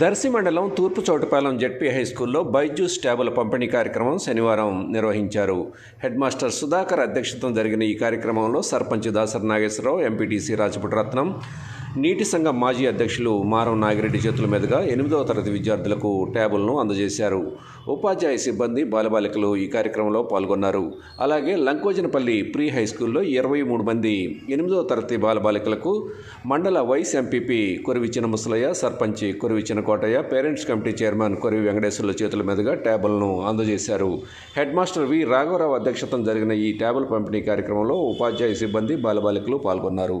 దర్శి మండలం తూర్పు Chowtapalem ZP high స్కూల్లో బైజూస్ ట్యాబుల పంపిణీ కార్యక్రమం శనివారం నిర్వహించారు. హెడ్ మాస్టర్ సుధాకర్ అధ్యక్షతన జరిగిన ఈ కార్యక్రమంలో సర్పంచ్ దాసరి నాగేశ్వరరావు ఎంపీటీసీ రాజపుటరత్నం నీటి సంఘం మాజీ అధ్యక్షులు మారం నాగిరెడ్డి చేతుల మీదుగా ఎనిమిదవ తరగతి విద్యార్థులకు ట్యాబులను అందజేశారు. ఉపాధ్యాయ సిబ్బంది బాలబాలికలు ఈ కార్యక్రమంలో పాల్గొన్నారు. అలాగే లంకోజనపల్లి ప్రీ హై స్కూల్లో ఇరవై మూడు మంది ఎనిమిదవ తరగతి బాలబాలికలకు మండల vice MPP Korivichina Musalaiah sarpanch Korivichina Kotaiah parents committee chairman Korivi Venkateswarla చేతుల మీదుగా ట్యాబులను అందజేశారు. హెడ్ మాస్టర్ వి రాఘవరావు అధ్యక్షతన జరిగిన ఈ ట్యాబుల్ పంపిణీ కార్యక్రమంలో ఉపాధ్యాయ సిబ్బంది బాలబాలికలు పాల్గొన్నారు.